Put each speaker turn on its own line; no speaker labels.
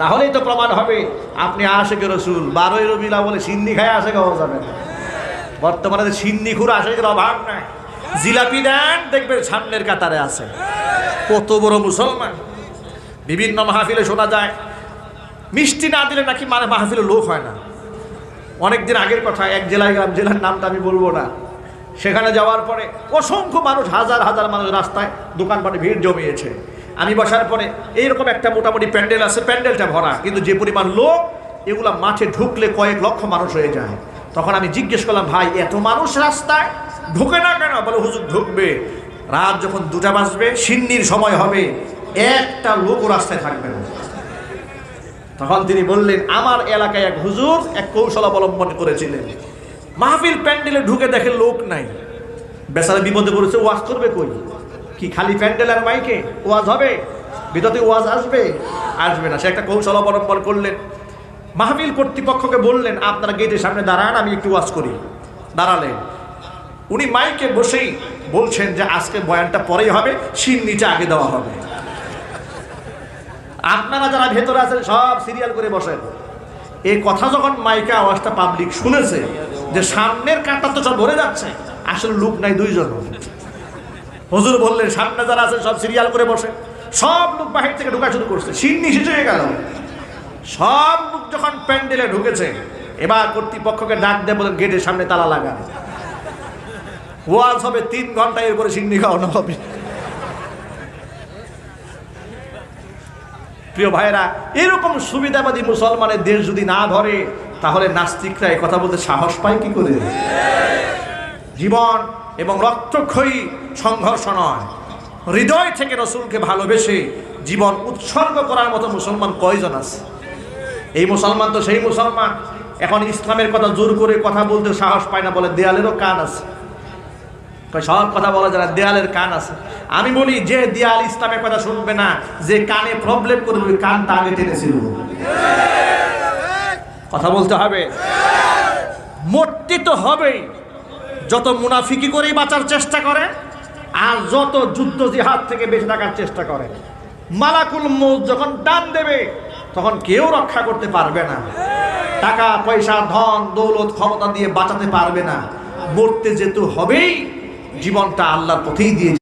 তাহলেই তো প্রমাণ হবে। আপনি আশেকে রসুল, বারোই রবিলা বলে সিন্নি খায় আশেকে হওয়া যাবে না। বর্তমানে যে সিন্নি খুর আশেকের অভাব নাই। জিলাপি দেন, দেখবেন সামনের কাতারে আছে। কত বড় মুসলমান। বিভিন্ন মাহফিলে শোনা যায়, মিষ্টি না দিলে নাকি মানে মাহফিলে লোক হয় না। অনেকদিন আগের কথা, এক জেলায় গেলাম জেলার নামটা আমি বলব না। সেখানে যাওয়ার পরে অসংখ্য মানুষ, হাজার হাজার মানুষ রাস্তায় দোকানপাটে ভিড় জমিয়েছে। আমি বসার পরে এইরকম একটা মোটামুটি প্যান্ডেল আছে, প্যান্ডেলটা ভরা। কিন্তু যে পরিমাণ লোক, এগুলা মাঠে ঢুকলে কয়েক লক্ষ মানুষ হয়ে যায়। তখন আমি জিজ্ঞেস করলাম, ভাই, এত মানুষ রাস্তায় ঢুকে না কেন? বলে, হুজুর, ঢুকবে। রাত যখন দুটা বাজবে, সিন্নির সময় হবে। একটা লোকও রাস্তায় থাকবে না। তখন তিনি বললেন, আমার এলাকায় এক হুজুর এক কৌশল অবলম্বন করেছিলেন। মাহফিল প্যান্ডেলে ঢুকে দেখে লোক নাই। বেচারা বিপদে পড়েছে, ওয়াজ করবে কই? কি, খালি প্যান্ডেল আর মাইকে? ওয়াজ হবে? বিদতে ওয়াজ আসবে? আসবে না। সে একটা কৌশল অবলম্বন করলেন। মাহফিল কর্তৃপক্ষকে বললেন, আপনারা গেটের সামনে দাঁড়ান, আমি একটু ওয়াজ করি। দাঁড়ালেন। উনি মাইকে বসেই বলছেন যে, আজকে বয়ানটা পরেই হবে সিন্নিটা আগে দেওয়া হবে। আপনারা যারা ভেতরে আছেন, সব সিরিয়াল করে বসেন। এই কথা যখন মাইকে আওয়াজটা পাবলিক শুনেছে, যে সামনের কাঁটা তো সব ভরে যাচ্ছে, আসলে লোক নাই দুইজন। হুজুর বললেন, সামনে যারা আছে সব সিরিয়াল করে বসে। সব লোক বাহির থেকে ঢোকা শুরু করছে। সিন্নি শেষ হয়ে গেল। সব লোক যখন প্যান্ডেলে ঢুকেছে, এবার কর্তৃপক্ষকে ডাক দিয়ে বলেন, গেটের সামনে তালা লাগা ওয়াজ হবে তিন ঘণ্টা এরপরে সিন্নি খাওয়ানো হবে। প্রিয় ভাইরা এরকম সুবিধাবাদী মুসলমানের দেশ যদি না ধরে, তাহলে নাস্তিকরা কথা বলতে সাহস পায় কি করে? জীবন এবং রক্তক্ষয়ী সংঘর্ষ নয়। হৃদয় থেকে রসুলকে ভালোবেসে জীবন উৎসর্গ করার মতো মুসলমান কয়জন আছে? এই মুসলমান তো সেই মুসলমান। এখন ইসলামের কথা জোর করে কথা বলতে সাহস পায় না, বলে দেয়ালেরও কান আছে। সব কথা বলা না দেয়ালের কান আছে। আমি বলি, যে দেয়াল ইসলামের কথা শুনবে না, যে কানে প্রবলেম করবে কানটা আগে টেনেছিল কথা বলতে হবে। মরতে তো হবেই। যত মুনাফিকি করেই বাঁচার চেষ্টা করে, আর যত যুদ্ধ জিহাদ থেকে বেঁচে থাকার চেষ্টা করে। মালাকুল মৌত যখন ডান দেবে, তখন কেউ রক্ষা করতে পারবে না। টাকা, পয়সা, ধন, দৌলত, ক্ষমতা দিয়ে বাঁচাতে পারবে না। মরতে যেতে হবেই, জীবনটা আল্লাহর পথেই দিয়ে